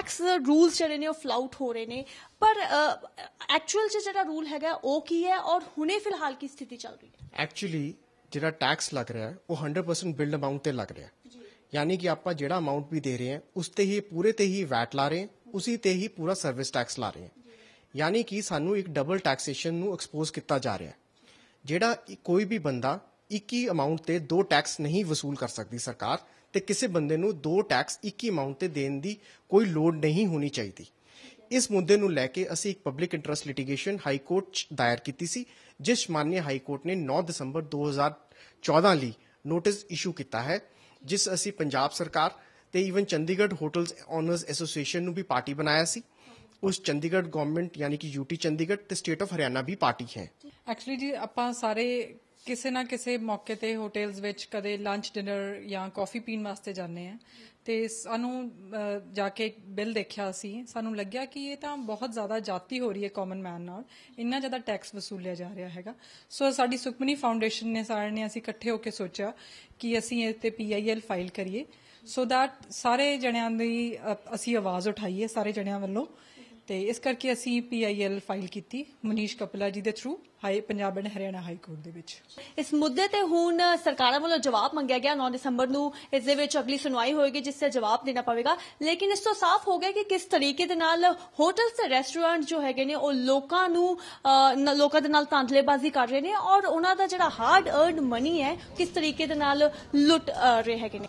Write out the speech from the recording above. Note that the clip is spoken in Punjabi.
ਟੈਕਸ ਰੂਲਸ ਜਿਹੜੇ ਨੇ ਉਹ ਫਲਾਊਟ ਹੋ ਰਹੇ ਨੇ। ਪਰ ਐਕਚੁਅਲ 'ਚ ਜਿਹੜਾ ਰੂਲ ਹੈਗਾ ਉਹ ਕੀ ਹੈ ਔਰ ਹੁਣੇ ਫਿਲਹਾਲ ਕੀ ਸਥਿਤੀ ਚੱਲ ਰਹੀ ਹੈ? ਐਕਚੁਅਲੀ ਜਿਹੜਾ ਟੈਕਸ ਲੱਗ ਰਿਹਾ ਹੈ ਉਹ 100% ਬਿਲਡ ਅਮਾਉਂਟ ਤੇ ਲੱਗ ਰਿਹਾ। ਹੈ ਯਾਨੀ ਕਿ ਆਪਾਂ ਜਿਹੜਾ ਅਮਾਉਂਟ ਵੀ ਦੇ ਰਹੇ ਹਾਂ ਉਸ ਤੇ ਹੀ ਪੂਰੇ ਤੇ ਹੀ ਵੈਟ ਲਾ ਰਹੇ ਹਾਂ ਉਸੇ ਤੇ ਹੀ ਪੂਰਾ ਸਰਵਿਸ ਟੈਕਸ ਲਾ ਰਹੇ ਹਾਂ। ਯਾਨੀ ਕਿ ਸਾਨੂੰ ਇੱਕ ਡਬਲ ਟੈਕਸੇਸ਼ਨ ਨੂੰ ਐਕਸਪੋਜ਼ ਕੀਤਾ ਜਾ ਰਿਹਾ ਹੈ। ਜਿਹੜਾ ਕੋਈ ਵੀ ਬੰਦਾ ਇੱਕ ਹੀ ਅਮਾਉਂਟ ਤੇ ਦੋ ਟੈਕਸ ਨਹੀਂ ਵਸੂਲ ਕਰ ਸਕਦੀ ਸਰਕਾਰ ਤੇ ਕਿਸੇ ਬੰਦੇ ਨੂੰ ਦੋ ਟੈਕਸ ਇੱਕ ਹੀ ਅਮਾਉਂਟ ਤੇ ਦੇਣ ਦੀ ਕੋਈ ਲੋੜ ਨਹੀਂ ਹੋਣੀ ਚਾਹੀਦੀ। ਇਸ ਮੁੱਦੇ ਨੂੰ ਲੈ ਕੇ ਅਸੀਂ ਇੱਕ public interest litigation high court 'ਚ ਦਾਇਰ ਕੀਤੀ ਸੀ, ਜਿਸ ਮਾਨਯ ਹਾਈ ਕੋਰਟ ਨੇ 9 ਦਸੰਬਰ 2014 ਲਈ ਨੋਟਿਸ ਇਸ਼ੂ ਕੀਤਾ ਹੈ, ਜਿਸ ਅਸੀਂ ਪੰਜਾਬ ਸਰਕਾਰ ਤੇ even Chandigarh hotels owners association ਨੂੰ ਵੀ ਪਾਰਟੀ ਬਣਾਇਆ ਸੀ। ਉਸ ਚੰਡੀਗੜ੍ਹ ਗਵਰਨਮੈਂਟ ਯਾਨੀ ਕਿ ਯੂਟੀ ਚੰਡੀਗੜ੍ਹ ਤੇ ਸਟੇਟ ਆਫ ਹਰਿਆਣਾ ਵੀ ਪਾਰਟੀ ਹੈ। ਐਕਚੁਅਲੀ ਜੀ, ਆਪਾਂ ਸਾਰੇ ਕਿਸੇ ਨਾ ਕਿਸੇ ਮੌਕੇ ਤੇ ਹੋਟਲਸ ਵਿੱਚ ਕਦੇ ਲੰਚ ਡਿਨਰ ਜਾਂ ਕਾਫੀ ਪੀਣ ਵਾਸਤੇ ਜਾਂਦੇ ਆ ਤੇ ਸਾਨੂੰ ਜਾ ਕੇ ਬਿੱਲ ਦੇਖਿਆ ਸੀ। ਸਾਨੂੰ ਲੱਗਿਆ ਕਿ ਇਹ ਤਾਂ ਬਹੁਤ ਜ਼ਿਆਦਾ ਜਾਤੀ ਹੋ ਰਹੀ ਹੈ ਕਾਮਨ ਮੈਨ ਨਾਲ। ਇੰਨਾ ਜ਼ਿਆਦਾ ਟੈਕਸ ਵਸੂਲਿਆ ਜਾ ਰਿਹਾ ਹੈਗਾ। ਸੋ ਸਾਡੀ ਸੁਖਮਨੀ ਫਾਊਂਡੇਸ਼ਨ ਨੇ ਸਾਰਿਆਂ ਨੇ ਅਸੀਂ ਇਕੱਠੇ ਹੋ ਕੇ ਸੋਚਿਆ ਕਿ ਅਸੀਂ ਇਹ ਤੇ ਪੀਆਈਐਲ ਫਾਈਲ ਕਰੀਏ। ਸੋ ਦੈਟ ਸਾਰੇ ਜਣਿਆਂ ਦੀ ਅਸੀਂ ਆਵਾਜ਼ ਉਠਾਈਏ ਸਾਰੇ ਜਣਿਆਂ ਵੱਲੋਂ। ਤੇ ਇਸ ਕਰਕੇ ਅਸੀਂ ਪੀਆਈਐਲ ਫਾਈਲ ਕੀਤੀ ਮਨੀਸ਼ ਕਪਲਾ ਜੀ ਦੇ through high Punjab and Haryana high court ਦੇ ਵਿੱਚ। ਇਸ ਮੁੱਦੇ ਤੇ ਹੁਣ ਸਰਕਾਰਾਂ ਵੱਲੋਂ ਜਵਾਬ ਮੰਗਿਆ ਗਿਆ 9 ਦਸੰਬਰ ਨੂੰ, ਇਸ ਦੇ ਵਿੱਚ ਅਗਲੀ ਸੁਣਵਾਈ ਹੋਏਗੀ ਜਿਸ ਤੇ ਜਵਾਬ ਦੇਣਾ ਪਵੇਗਾ। ਲੇਕਿਨ ਇਸ ਤੋਂ ਸਾਫ਼ ਹੋ ਗਿਆ ਕਿ ਕਿਸ ਤਰੀਕੇ ਦੇ ਨਾਲ ਹੋਟਲਸ ਤੇ ਰੈਸਟੋਰੈਂਟ ਜੋ ਹੈਗੇ ਨੇ, ਉਹ ਲੋਕਾਂ ਨੂੰ ਲੋਕਾਂ ਦੇ ਨਾਲ ਤਾਂਦਲੇਬਾਜ਼ੀ ਕਰ ਰਹੇ ਨੇ ਔਰ ਉਹਨਾਂ ਦਾ ਜਿਹੜਾ ਹਾਰਡ ਅਰਨਡ ਮਨੀ ਹੈ, ਕਿਸ ਤਰੀਕੇ ਦੇ ਨਾਲ ਲੁੱਟ ਰਹੇ ਹੈਗੇ ਨੇ।